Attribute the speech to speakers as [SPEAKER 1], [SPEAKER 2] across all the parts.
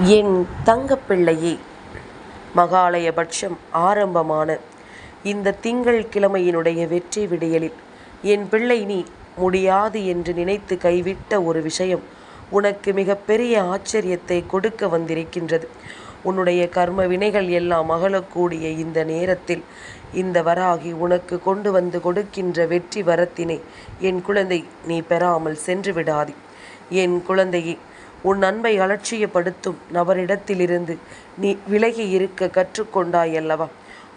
[SPEAKER 1] என் தங்கப்பிள்ளையே மகாலயபட்சம் ஆரம்பமான இந்த திங்கள் கிழமையினுடைய வெற்றி விடியலில் என் பிள்ளை நீ முடியாது என்று நினைத்து கைவிட்ட ஒரு விஷயம் உனக்கு மிகப்பெரிய ஆச்சரியத்தை கொடுக்க வந்திருக்கின்றது. உன்னுடைய கர்ம வினைகள் எல்லாம் அகலக்கூடிய இந்த நேரத்தில் இந்த வராகி உனக்கு கொண்டு வந்து கொடுக்கின்ற வெற்றி வரத்தினை என் குழந்தை நீ பெறாமல் சென்று விடாதே. என் குழந்தையை உன் அன்பை அலட்சியப்படுத்தும் நபரிடத்திலிருந்து நீ விலகி இருக்க கற்றுக்கொண்டாய் அல்லவா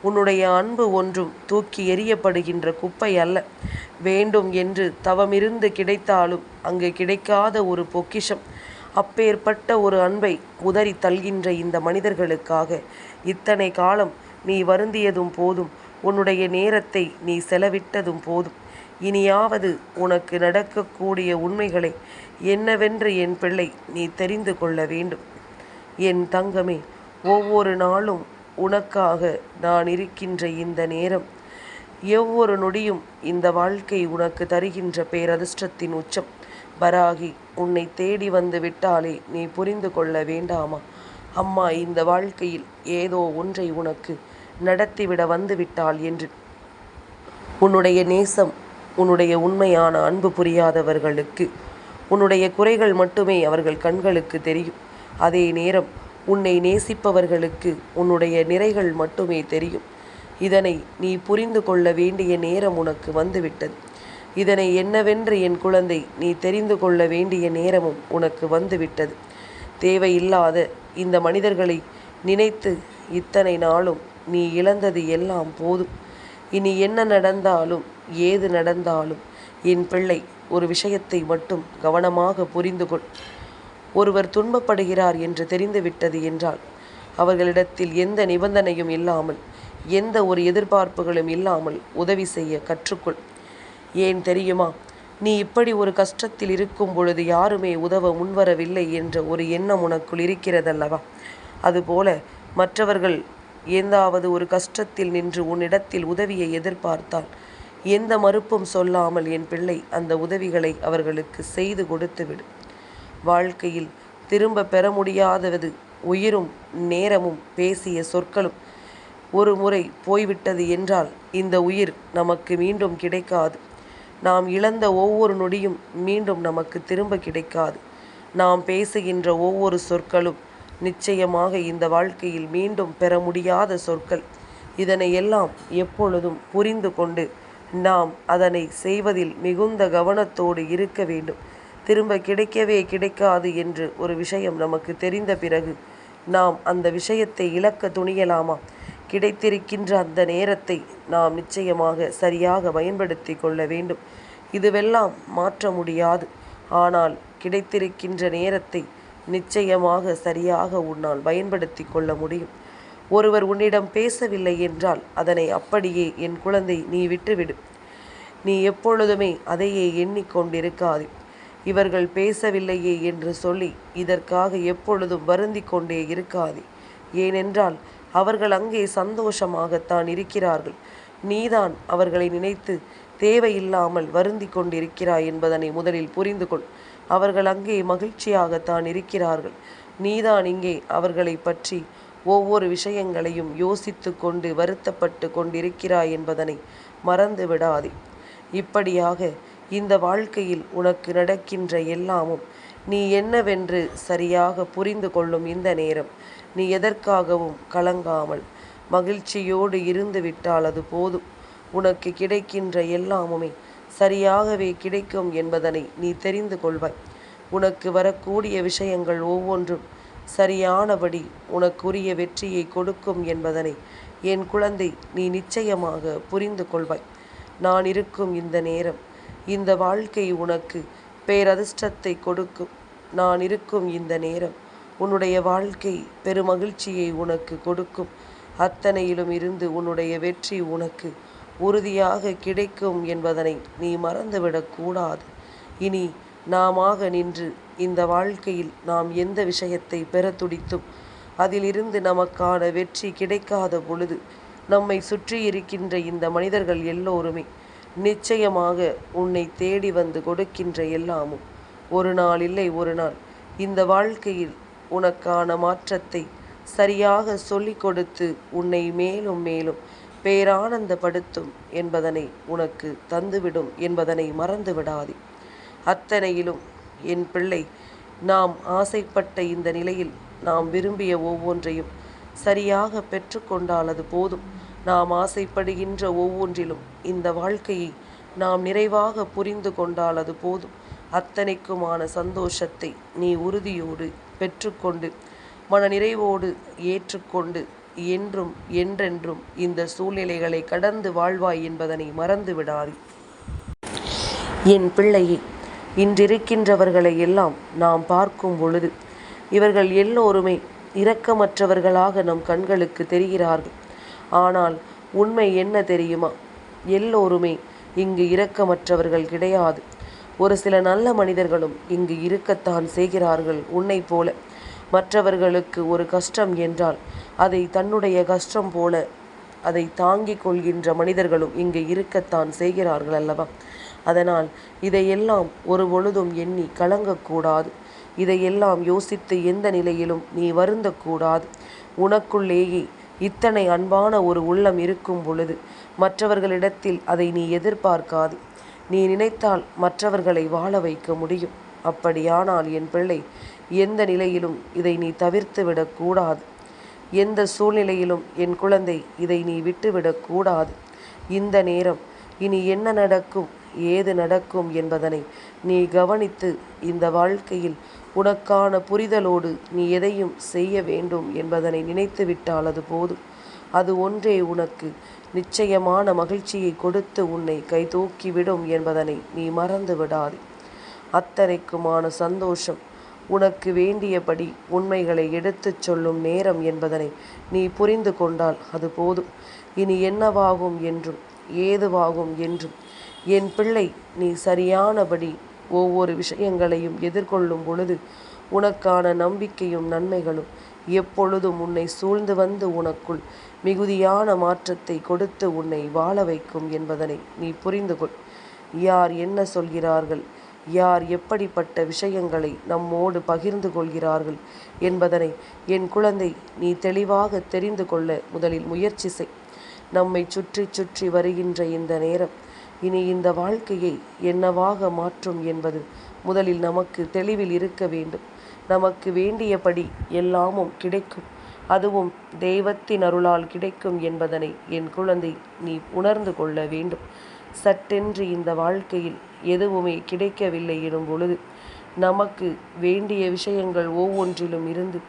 [SPEAKER 1] உன்னுடைய அன்பு ஒன்றும் தூக்கி எறியப்படுகின்ற குப்பை அல்ல. வேண்டும் என்று தவமிருந்து கிடைத்தாலும் அங்கு கிடைக்காத ஒரு பொக்கிஷம். அப்பேற்பட்ட ஒரு அன்பை உதறி தள்கின்ற இந்த மனிதர்களுக்காக இத்தனை காலம் நீ வருந்தியதும் போதும். உன்னுடைய நேரத்தை நீ செலவிட்டதும் போதும். இனியாவது உனக்கு நடக்கக்கூடிய உண்மைகளை என்னவென்று என் பிள்ளை நீ தெரிந்து கொள்ள வேண்டும். என் தங்கமே ஒவ்வொரு நாளும் உனக்காக நான் இருக்கின்ற இந்த நேரம் எவ்வொரு நொடியும் இந்த வாழ்க்கை உனக்கு தருகின்ற பேரதிர்ஷ்டத்தின் உச்சம். வராகி உன்னை தேடி வந்து விட்டாலே நீ புரிந்து கொள்ள வேண்டாமா? அம்மா இந்த வாழ்க்கையில் ஏதோ ஒன்றை உனக்கு நடத்திவிட வந்து விட்டாள் என்று. உன்னுடைய நேசம் உன்னுடைய உண்மையான அன்பு புரியாதவர்களுக்கு உன்னுடைய குறைகள் மட்டுமே அவர்கள் கண்களுக்கு தெரியும். அதே நேரம் உன்னை நேசிப்பவர்களுக்கு உன்னுடைய நிறைகள் மட்டுமே தெரியும். இதனை நீ புரிந்து கொள்ள வேண்டிய நேரம் உனக்கு வந்துவிட்டது. இதனை என்னவென்று என் குழந்தை நீ தெரிந்து கொள்ள வேண்டிய நேரமும் உனக்கு வந்துவிட்டது. தேவையில்லாத இந்த மனிதர்களை நினைத்து இத்தனை நாளும் நீ இழந்தது எல்லாம் போதும். இனி என்ன நடந்தாலும் ஏது நடந்தாலும் என் பிள்ளை ஒரு விஷயத்தை மட்டும் கவனமாக புரிந்து கொள். ஒருவர் துன்பப்படுகிறார் என்று தெரிந்துவிட்டது என்றால் அவர்களிடத்தில் எந்த நிபந்தனையும் இல்லாமல் எந்த ஒரு எதிர்பார்ப்புகளும் இல்லாமல் உதவி செய்ய கற்றுக்கொள். ஏன் தெரியுமா? நீ இப்படி ஒரு கஷ்டத்தில் இருக்கும் பொழுது யாருமே உதவ முன்வரவில்லை என்ற ஒரு எண்ணம் உனக்குள் இருக்கிறதல்லவா? அதுபோல மற்றவர்கள் ஏதாவது ஒரு கஷ்டத்தில் நின்று உன்னிடத்தில் உதவியை எதிர்பார்த்தால் எந்த மறுப்பும் சொல்லாமல் என் பிள்ளை அந்த உதவிகளை அவர்களுக்கு செய்து கொடுத்துவிடு. வாழ்க்கையில் திரும்ப பெற முடியாதது உயிரும் நேரமும் பேசிய சொற்களும் ஒரு முறை போய்விட்டது என்றால் இந்த உயிர் நமக்கு மீண்டும் கிடைக்காது. நாம் இழந்த ஒவ்வொரு நொடியும் மீண்டும் நமக்கு திரும்ப கிடைக்காது. நாம் பேசுகின்ற ஒவ்வொரு சொற்களும் நிச்சயமாக இந்த வாழ்க்கையில் மீண்டும் பெற முடியாத சொற்கள். இதனை எல்லாம் எப்பொழுதும் புரிந்து கொண்டு நாம் அதனை செய்வதில் மிகுந்த கவனத்தோடு இருக்க வேண்டும். திரும்ப கிடைக்கவே கிடைக்காது என்று ஒரு விஷயம் நமக்கு தெரிந்த பிறகு நாம் அந்த விஷயத்தை இழக்க துணியலாமா? கிடைத்திருக்கின்ற அந்த நேரத்தை நாம் நிச்சயமாக சரியாக பயன்படுத்தி கொள்ள வேண்டும். இதுவெல்லாம் மாற்ற முடியாது. ஆனால் கிடைத்திருக்கின்ற நேரத்தை நிச்சயமாக சரியாக உன்னால் பயன்படுத்தி கொள்ள முடியும். ஒருவர் உன்னிடம் பேசவில்லை என்றால் அதனை அப்படியே என் குழந்தை நீ விட்டுவிடு. நீ எப்பொழுதுமே அதையே எண்ணிக்கொண்டிருக்காது. இவர்கள் பேசவில்லையே என்று சொல்லி இதற்காக எப்பொழுதும் வருந்தி கொண்டே இருக்காதே. ஏனென்றால் அவர்கள் அங்கே சந்தோஷமாகத்தான் இருக்கிறார்கள். நீதான் அவர்களை நினைத்து தேவையில்லாமல் வருந்தி கொண்டிருக்கிறாய் என்பதனை முதலில் புரிந்து கொள். அவர்கள் அங்கே மகிழ்ச்சியாகத்தான் இருக்கிறார்கள். நீதான் இங்கே அவர்களை பற்றி ஒவ்வொரு விஷயங்களையும் யோசித்து கொண்டு வருத்தப்பட்டு கொண்டிருக்கிறாய் என்பதனை மறந்து விடாதே இப்படியாக இந்த வாழ்க்கையில் உனக்கு நடக்கின்ற எல்லாமும் நீ என்னவென்று சரியாக புரிந்து கொள்ளும் இந்த நேரம். நீ எதற்காகவும் கலங்காமல் மகிழ்ச்சியோடு இருந்து விட்டால் அது போதும். உனக்கு கிடைக்கின்ற எல்லாமுமே சரியாகவே கிடைக்கும் என்பதனை நீ தெரிந்து கொள்வாய். உனக்கு வரக்கூடிய விஷயங்கள் ஒவ்வொன்றும் சரியானபடி உனக்குரிய வெற்றியை கொடுக்கும் என்பதனை என் குழந்தை நீ நிச்சயமாக புரிந்து கொள்வாய். நான் இருக்கும் இந்த நேரம் இந்த வாழ்க்கை உனக்கு பேரதிர்ஷ்டத்தை கொடுக்கும். நான் இருக்கும் இந்த நேரம் உன்னுடைய வாழ்க்கை பெருமகிழ்ச்சியை உனக்கு கொடுக்கும். அத்தனையிலும் இருந்து உன்னுடைய வெற்றி உனக்கு உறுதியாக கிடைக்கும் என்பதனை நீ மறந்துவிடக்கூடாது. இனி நாமாக நின்று இந்த வாழ்க்கையில் நாம் எந்த விஷயத்தை பெற துடித்தும் அதிலிருந்து நமக்கான வெற்றி கிடைக்காத பொழுது நம்மை சுற்றி இருக்கின்ற இந்த மனிதர்கள் எல்லோருமே நிச்சயமாக உன்னை தேடி வந்து கொடுக்கின்ற எல்லாமும் ஒரு நாள் இல்லை ஒரு நாள் இந்த வாழ்க்கையில் உனக்கான மாற்றத்தை சரியாக சொல்லிக் கொடுத்து உன்னை மேலும் மேலும் பேரானந்தப்படுத்தும் என்பதனை உனக்கு தந்துவிடும் என்பதனை மறந்து விடாதே அத்தனையிலும் என் பிள்ளை நாம் ஆசைப்பட்ட இந்த நிலையில் நாம் விரும்பிய ஒவ்வொன்றையும் சரியாக பெற்றுக்கொண்டால் அது போதும். நாம் ஆசைப்படுகின்ற ஒவ்வொன்றிலும் இந்த வாழ்க்கையை நாம் நிறைவாக புரிந்து கொண்டால் அது போதும். அத்தனைக்குமான சந்தோஷத்தை நீ உறுதியோடு பெற்றுக்கொண்டு மன நிறைவோடு ஏற்றுக்கொண்டு என்றும் என்றென்றும் இந்த சூழ்நிலைகளை கடந்து வாழ்வாய் என்பதனை மறந்து விடாது என் பிள்ளையை இன்றிருக்கின்றவர்களை எல்லாம் நாம் பார்க்கும் பொழுது இவர்கள் எல்லோருமே இரக்கமற்றவர்களாக நம் கண்களுக்கு தெரிகிறார்கள். ஆனால் உண்மை என்ன தெரியுமா? எல்லோருமே இங்கு இரக்கமற்றவர்கள் கிடையாது. ஒரு சில நல்ல மனிதர்களும் இங்கு இருக்கத்தான் செய்கிறார்கள் உன்னை போல. மற்றவர்களுக்கு ஒரு கஷ்டம் என்றால் அதை தன்னுடைய கஷ்டம் போல அதை தாங்கிக் கொள்கின்ற மனிதர்களும் இங்கு இருக்கத்தான் செய்கிறார்கள் அல்லவா? அதனால் இதையெல்லாம் ஒரு பொழுதும் எண்ணி கலங்கக்கூடாது. இதையெல்லாம் யோசித்து எந்த நிலையிலும் நீ வருந்தக்கூடாது. உனக்குள்ளேயே இத்தனை அன்பான ஒரு உள்ளம் இருக்கும் பொழுது மற்றவர்களிடத்தில் அதை நீ எதிர்பார்க்காது. நீ நினைத்தால் மற்றவர்களை வாழ வைக்க முடியும். அப்படியானால் என் பிள்ளை எந்த நிலையிலும் இதை நீ தவிர்த்து விடக்கூடாது. எந்த சூழ்நிலையிலும் என் குழந்தை இதை நீ விட்டுவிடக்கூடாது. இந்த நேரம் இனி என்ன நடக்கும்? ஏது நடக்கும் என்பதனை நீ கவனித்து இந்த வாழ்க்கையில் உனக்கான புரிதலோடு நீ எதையும் செய்ய வேண்டும் என்பதனை நினைத்து விட்டால் அது போதும். அது ஒன்றே உனக்கு நிச்சயமான மகிழ்ச்சியை கொடுத்து உன்னை கைதூக்கிவிடும் என்பதனை நீ மறந்து விடாதே. அத்தனைக்குமான சந்தோஷம் உனக்கு வேண்டியபடி உண்மைகளை எடுத்துச் சொல்லும் நேரம் என்பதனை நீ புரிந்து கொண்டால் அது போதும். இனி என்னவாகும் என்றும் ஏதுவாகும் என்றும். என் பிள்ளை நீ சரியானபடி ஒவ்வொரு விஷயங்களையும் எதிர்கொள்ளும் பொழுது உனக்கான நம்பிக்கையும் நன்மைகளும் எப்பொழுதும் உன்னை சூழ்ந்து வந்து உனக்குள் மிகுதியான மாற்றத்தை கொடுத்து உன்னை வாழ வைக்கும் என்பதனை நீ புரிந்து கொள். யார் என்ன சொல்கிறார்கள்? யார் எப்படிப்பட்ட விஷயங்களை நம்மோடு பகிர்ந்து கொள்கிறார்கள் என்பதனை என் குழந்தை நீ தெளிவாக தெரிந்து கொள்ள முதலில் முயற்சி செய். நம்மை சுற்றி சுற்றி வருகின்ற இந்த நேரம். இனி இந்த வாழ்க்கையை என்னவாக மாற்றும் என்பது முதலில் நமக்கு தெளிவில் இருக்க வேண்டும். நமக்கு வேண்டியபடி எல்லாமும் கிடைக்கும். அதுவும் தெய்வத்தின் அருளால் கிடைக்கும் என்பதனை என் குழந்தை நீ உணர்ந்து கொள்ள வேண்டும். சட்டென்று இந்த வாழ்க்கையில் எதுவுமே கிடைக்கவில்லை எனும் பொழுது நமக்கு வேண்டிய விஷயங்கள் ஒவ்வொன்றிலும் இருந்து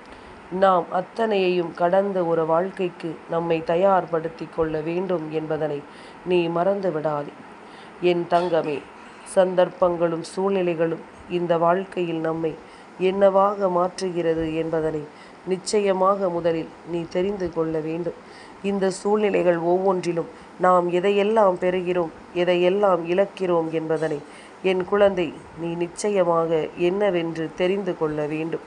[SPEAKER 1] நாம் அத்தனையையும் கடந்த ஒரு வாழ்க்கைக்கு நம்மை தயார்படுத்தி கொள்ள வேண்டும் என்பதனை நீ மறந்து விடாதே. என் தங்கமே சந்தர்ப்பங்களும் சூழ்நிலைகளும் இந்த வாழ்க்கையில் நம்மை என்னவாக மாற்றுகிறது என்பதனை நிச்சயமாக முதலில் நீ தெரிந்து கொள்ள வேண்டும். இந்த சூழ்நிலைகள் ஒவ்வொன்றிலும் நாம் எதையெல்லாம் பெறுகிறோம் எதையெல்லாம் இழக்கிறோம் என்பதனை என் குழந்தை நீ நிச்சயமாக என்னவென்று தெரிந்து கொள்ள வேண்டும்.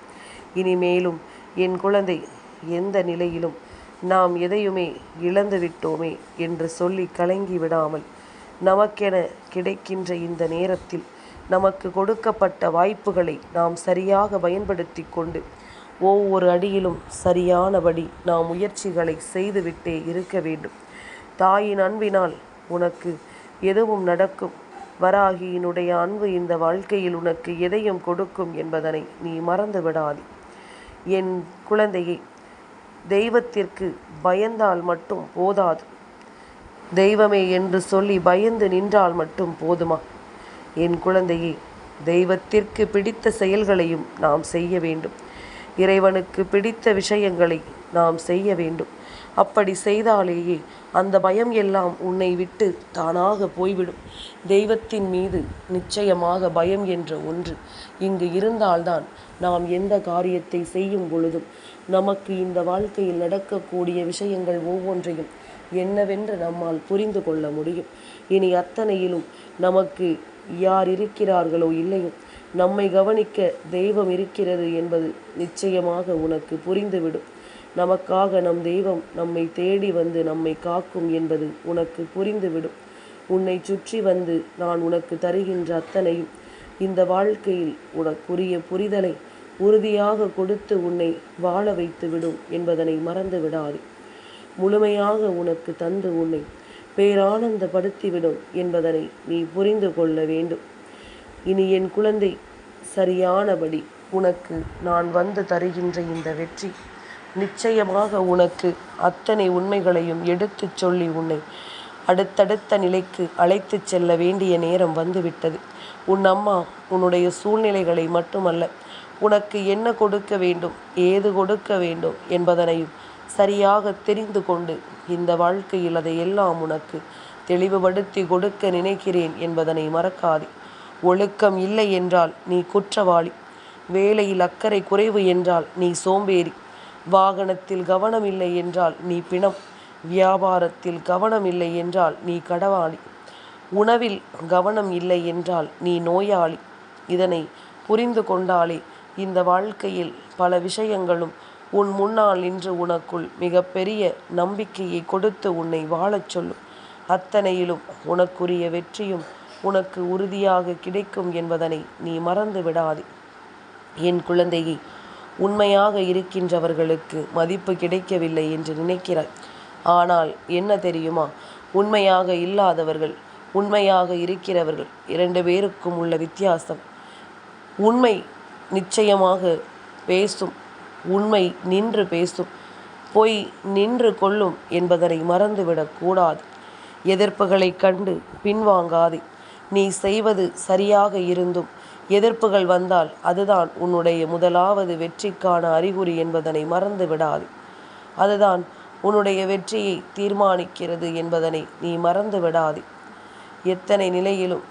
[SPEAKER 1] இனிமேலும் என் குழந்தை எந்த நிலையிலும் நாம் எதையுமே இழந்து விட்டோமே என்று சொல்லி கலங்கி விடாமல் நமக்கென கிடைக்கின்ற இந்த நேரத்தில் நமக்கு கொடுக்கப்பட்ட வாய்ப்புகளை நாம் சரியாக பயன்படுத்தி கொண்டு ஒவ்வொரு அடியிலும் சரியானபடி நாம் முயற்சிகளை செய்துவிட்டே இருக்க வேண்டும். தாயின் அன்பினால் உனக்கு எதுவும் நடக்கும்? வராகியினுடைய அன்பு இந்த வாழ்க்கையில் உனக்கு எதையும் கொடுக்கும் என்பதனை நீ மறந்து விடாதே என் குழந்தையை தெய்வத்திற்கு பயந்தால் மட்டும் போதாது. தெய்வமே என்று சொல்லி பயந்து நின்றால் மட்டும் போதுமா? என் குழந்தையே தெய்வத்திற்கு பிடித்த செயல்களையும் நாம் செய்ய வேண்டும். இறைவனுக்கு பிடித்த விஷயங்களை நாம் செய்ய வேண்டும். அப்படி செய்தாலேயே அந்த பயம் எல்லாம் உன்னை விட்டு தானாக போய்விடும். தெய்வத்தின் மீது நிச்சயமாக பயம் என்ற ஒன்று இங்கு இருந்தால்தான் நாம் எந்த காரியத்தை செய்யும் பொழுதும் நமக்கு இந்த வாழ்க்கையில் நடக்கக்கூடிய விஷயங்கள் ஒவ்வொன்றையும் என்னவென்று நம்மால் புரிந்து கொள்ள முடியும். இனி அத்தனையிலும் நமக்கு யார் இருக்கிறார்களோ இல்லையோ நம்மை கவனிக்க தெய்வம் இருக்கிறது என்பது நிச்சயமாக உனக்கு புரிந்துவிடும். நமக்காக நம் தெய்வம் நம்மை தேடி வந்து நம்மை காக்கும் என்பது உனக்கு புரிந்துவிடும். உன்னை சுற்றி வந்து நான் உனக்கு தருகின்ற அத்தனையும் இந்த வாழ்க்கையில் உனக்குரிய புரிதலை உறுதியாக கொடுத்து உன்னை வாழ வைத்து விடும் என்பதனை மறந்து விடாதே முழுமையாக உனக்கு தந்து உன்னை பேரானந்தப்படுத்திவிடும் என்பதனை நீ புரிந்து கொள்ள வேண்டும். இனி என் குழந்தை சரியானபடி உனக்கு நான் வந்து தருகின்ற இந்த வெற்றி நிச்சயமாக உனக்கு அத்தனை உண்மைகளையும் எடுத்துச் சொல்லி உன்னை அடுத்தடுத்த நிலைக்கு அழைத்துச் செல்ல வேண்டிய நேரம் வந்துவிட்டது. உன் அம்மா உன்னுடைய சூழ்நிலைகளை மட்டுமல்ல உனக்கு என்ன கொடுக்க வேண்டும் ஏது கொடுக்க வேண்டும் என்பதனையும் சரியாக தெரிந்து கொண்டு இந்த வாழ்க்கையில் அதை எல்லாம் உனக்கு தெளிவுபடுத்தி கொடுக்க நினைக்கிறேன் என்பதனை மறக்காதே. ஒழுக்கம் இல்லை என்றால் நீ குற்றவாளி. வேலையில் அக்கறை குறைவு என்றால் நீ சோம்பேறி. வாகனத்தில் கவனம் இல்லை என்றால் நீ பிணம். வியாபாரத்தில் கவனம் இல்லை என்றால் நீ கடவாளி. உணவில் கவனம் இல்லை என்றால் நீ நோயாளி. இதனை புரிந்து கொண்டாலே இந்த வாழ்க்கையில் பல விஷயங்களும் உன் முன்னால் நின்று உனக்குள் மிகப்பெரிய நம்பிக்கையை கொடுத்து உன்னை வாழச் சொல்லும். அத்தனையிலும் உனக்குரிய வெற்றியும் உனக்கு உறுதியாக கிடைக்கும் என்பதனை நீ மறந்து விடாதே. என் குழந்தையை உண்மையாக இருக்கின்றவர்களுக்கு மதிப்பு கிடைக்கவில்லை என்று நினைக்கிறாய். ஆனால் என்ன தெரியுமா? உண்மையாக இல்லாதவர்கள் உண்மையாக இருக்கிறவர்கள் இரண்டு பேருக்கும் உள்ள வித்தியாசம். உண்மை நிச்சயமாக பேசும் உண்மை நின்று பேசும் பொய் நின்று கொள்ளும் என்பதனை மறந்துவிடக்கூடாது எதிர்ப்புகளை கண்டு பின்வாங்காதே. நீ செய்வது சரியாக இருந்தும் எதிர்ப்புகள் வந்தால் அதுதான் உன்னுடைய முதலாவது வெற்றிக்கான அறிகுறி என்பதனை மறந்து விடாது. அதுதான் உன்னுடைய வெற்றியை தீர்மானிக்கிறது என்பதனை நீ மறந்து விடாது. எத்தனை நிலையிலும்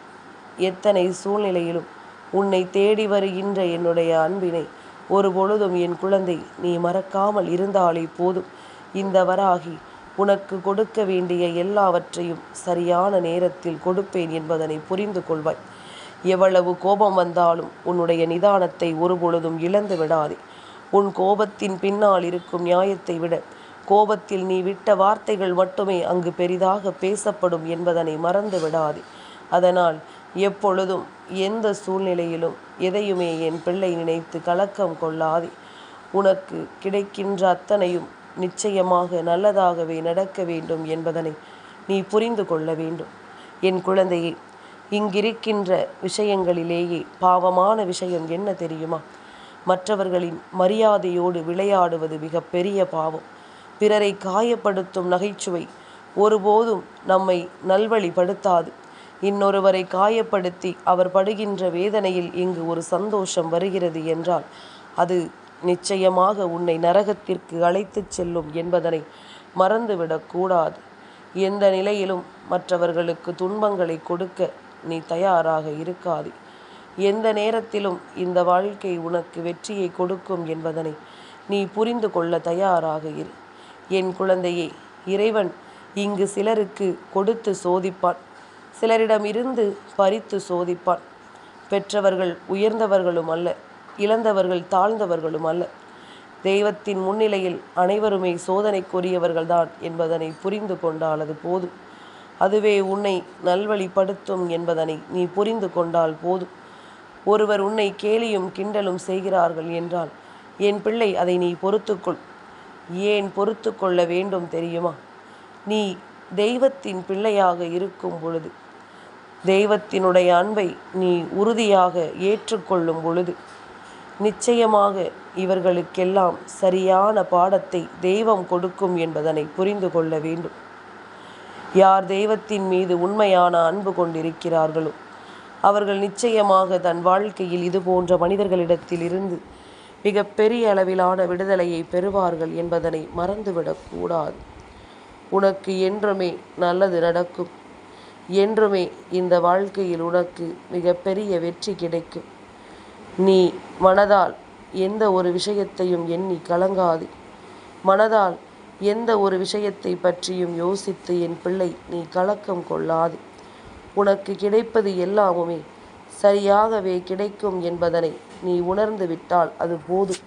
[SPEAKER 1] எத்தனை சூழ்நிலையிலும் உன்னை தேடி வருகின்ற என்னுடைய அன்பினை ஒரு பொழுதும் என் குழந்தை நீ மறக்காமல் இருந்தாலே போதும். இந்த வராகி உனக்கு கொடுக்க வேண்டிய எல்லாவற்றையும் சரியான நேரத்தில் கொடுப்பேன் என்பதனை புரிந்து கொள்வாய். எவ்வளவு கோபம் வந்தாலும் உன்னுடைய நிதானத்தை ஒருபொழுதும் இழந்து விடாதே. உன் கோபத்தின் பின்னால் இருக்கும் நியாயத்தை விட கோபத்தில் நீ விட்ட வார்த்தைகள் மட்டுமே அங்கு பெரிதாக பேசப்படும் என்பதனை மறந்து விடாதே. அதனால் எப்பொழுதும் எந்த சூழ்நிலையிலும் எதையுமே என் பிள்ளை நினைத்து கலக்கம் கொள்ளாதே. உனக்கு கிடைக்கின்ற அத்தனையும் நிச்சயமாக நல்லதாகவே நடக்க வேண்டும் என்பதனை நீ புரிந்து கொள்ள வேண்டும். என் குழந்தையை இங்கிருக்கின்ற விஷயங்களிலேயே பாவமான விஷயம் என்ன தெரியுமா? மற்றவர்களின் மரியாதையோடு விளையாடுவது மிக பெரிய பாவம். பிறரை காயப்படுத்தும் நகைச்சுவை ஒருபோதும் நம்மை நல்வழிப்படுத்தாது. இன்னொருவரை காயப்படுத்தி அவர் படுகின்ற வேதனையில் இங்கு ஒரு சந்தோஷம் வருகிறது என்றால் அது நிச்சயமாக உன்னை நரகத்திற்கு அழைத்துச் செல்லும் என்பதனை மறந்துவிடக்கூடாது எந்த நிலையிலும் மற்றவர்களுக்கு துன்பங்களை கொடுக்க நீ தயாராக இருக்காது. எந்த நேரத்திலும் இந்த வாழ்க்கை உனக்கு வெற்றியை கொடுக்கும் என்பதனை நீ புரிந்து கொள்ள தயாராக இரு. என் குழந்தையே இறைவன் இங்கு சிலருக்கு கொடுத்து சோதிப்பான். சிலரிடமிருந்து பறித்து சோதிப்பான். பெற்றவர்கள் உயர்ந்தவர்களும் அல்ல இழந்தவர்கள் தாழ்ந்தவர்களும் அல்ல. தெய்வத்தின் முன்னிலையில் அனைவருமே சோதனைக்குரியவர்கள்தான் என்பதனை புரிந்து கொண்டாலது போதும். அதுவே உன்னை நல்வழிப்படுத்தும் என்பதனை நீ புரிந்து கொண்டால் போதும். ஒருவர் உன்னை கேலியும் கிண்டலும் செய்கிறார்கள் என்றால் என் பிள்ளை அதை நீ பொறுத்துக்கொள். ஏன் பொறுத்து கொள்ள வேண்டும் தெரியுமா? நீ தெய்வத்தின் பிள்ளையாக இருக்கும் பொழுது தெய்வத்தினுடைய அன்பை நீ உறுதியாக ஏற்றுக்கொள்ளும் பொழுது நிச்சயமாக இவர்களுக்கெல்லாம் சரியான பாடத்தை தெய்வம் கொடுக்கும் என்பதனை புரிந்து கொள்ள வேண்டும். யார் தெய்வத்தின் மீது உண்மையான அன்பு கொண்டிருக்கிறார்களோ அவர்கள் நிச்சயமாக தன் வாழ்க்கையில் இது போன்ற மனிதர்களிடத்தில் இருந்து மிக பெரிய அளவிலான விடுதலையை பெறுவார்கள் என்பதனை மறந்துவிடக்கூடாது உனக்கு என்றுமே நல்லது நடக்கும். என்றுமே இந்த வாழ்க்கையில் உனக்கு மிகப்பெரிய வெற்றி கிடைக்கும். நீ மனதால் எந்த ஒரு விஷயத்தையும் எண்ணி கலங்காது. மனதால் எந்த ஒரு விஷயத்தை பற்றியும் யோசித்து என் பிள்ளை நீ கலக்கம் கொள்ளாது. உனக்கு கிடைப்பது எல்லாமுமே சரியாகவே கிடைக்கும் என்பதனை நீ உணர்ந்து விட்டால் அது போதும்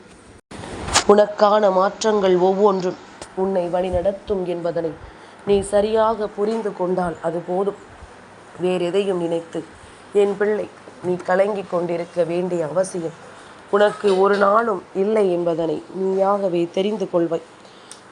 [SPEAKER 1] உனக்கான மாற்றங்கள் ஒவ்வொன்றும் உன்னை வழிநடத்தும் என்பதனை நீ சரியாக புரிந்து கொண்டால் அது போதும். வேறெதையும் நினைத்து என் பிள்ளை நீ கலங்கி கொண்டிருக்க வேண்டிய அவசியம் உனக்கு ஒரு நாளும் இல்லை என்பதனை நீயாகவே தெரிந்து கொள்வாய்.